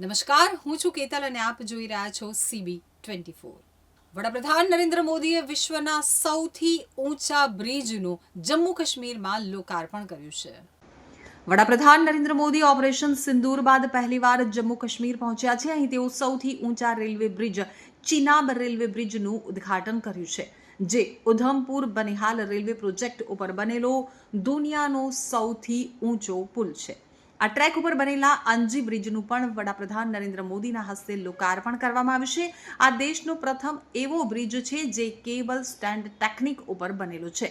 નમસ્કાર, હું છું કેતલ અને આપ જોઈ રહ્યા છો સીબી ટ્વેન્ટી ફોર. વડાપ્રધાન નરેન્દ્ર મોદીએ વિશ્વના સૌથી ઊંચા બ્રિજનું જમ્મુ કાશ્મીરમાં લોકાર્પણ કર્યું છે. વડાપ્રધાન નરેન્દ્ર મોદી ઓપરેશન સિંદૂર બાદ પહેલીવાર જમ્મુ કાશ્મીર પહોંચ્યા છે. અહીં તેઓ સૌથી ઊંચા રેલવે બ્રિજ, ચિનાબ રેલવે બ્રિજનું ઉદ્ઘાટન કર્યું છે, જે ઉધમપુર બનિહાલ રેલવે પ્રોજેક્ટ ઉપર બનેલો દુનિયાનો સૌથી ઊંચો પુલ છે. આ ટ્રેક ઉપર બનેલા અંજી બ્રિજનું પણ વડાપ્રધાન નરેન્દ્ર મોદીના હસ્તે લોકાર્પણ કરવામાં આવશે આ દેશનો પ્રથમ એવો બ્રિજ છે જે કેબલ સ્ટેન્ડ ટેકનિક ઉપર બનેલો છે.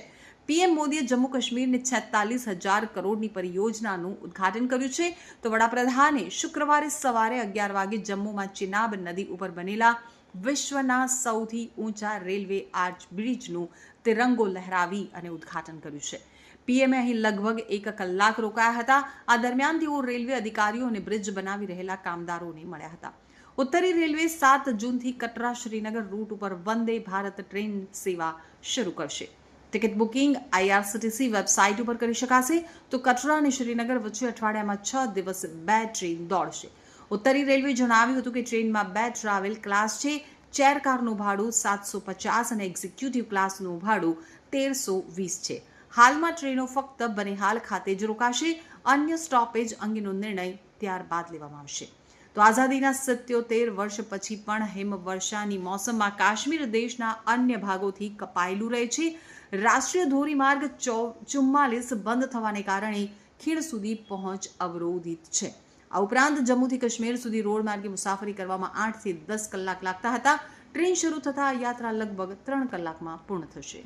પીએમ મોદીએ જમ્મુ કાશ્મીરને છેતાલીસ હજાર કરોડની પરિયોજનાનું ઉદ્ઘાટન કર્યું છે. તો વડાપ્રધાને શુક્રવારે સવારે અગિયાર વાગે જમ્મુમાં ચિનાબ નદી ઉપર બનેલા વિશ્વના સૌથી ઊંચા રેલવે આર્ચ બ્રિજનું તિરંગો લહેરાવી અને ઉદ્ઘાટન કર્યું છે. પીએમએ અહીં લગભગ એક કલાક રોકાયા હતા. આ દરમિયાન તેઓ રેલવે અધિકારીઓ અને બ્રિજ બનાવી રહેલા કામદારોને મળ્યા હતા. ઉત્તરી રેલવે સાત જૂનથી કટરા શ્રીનગર રૂટ ઉપર વંદે ભારત ટ્રેન સેવા શરૂ કરશે. ટિકિટ બુકિંગ આઈઆરસીટીસી વેબસાઇટ ઉપર કરી શકાશે. તો કટરા અને શ્રીનગર વચ્ચે અઠવાડિયામાં છ દિવસ બે ટ્રેન દોડશે. ઉત્તરી રેલવે જણાવ્યું હતું કે ટ્રેનમાં બે ટ્રાવેલ ક્લાસ છે. ચેર કારનું ભાડું સાતસો પચાસ અને એક્ઝિક્યુટિવ ક્લાસનું ભાડું તેરસો વીસ છે. હાલમાં ટ્રેનો ફક્ત બનિહાલ ખાતે જ રોકાશે, અન્ય સ્ટોપેજ અંગેનો નિર્ણય ત્યારબાદ લેવામાં આવશે. તો આઝાદીના સત્યોતેર વર્ષ પછી પણ હિમવર્ષાની મોસમમાં કાશ્મીર દેશના અન્ય ભાગોથી કપાયેલું રહે છે. રાષ્ટ્રીય ધોરીમાર્ગ ચુમ્માલીસ બંધ થવાને કારણે ખીણ સુધી પહોંચ અવરોધિત છે. આ ઉપરાંત જમ્મુથી કાશ્મીર સુધી રોડ માર્ગે મુસાફરી કરવામાં આઠથી દસ કલાક લાગતા હતા. ટ્રેન શરૂ થતાં યાત્રા લગભગ ત્રણ કલાકમાં પૂર્ણ થશે.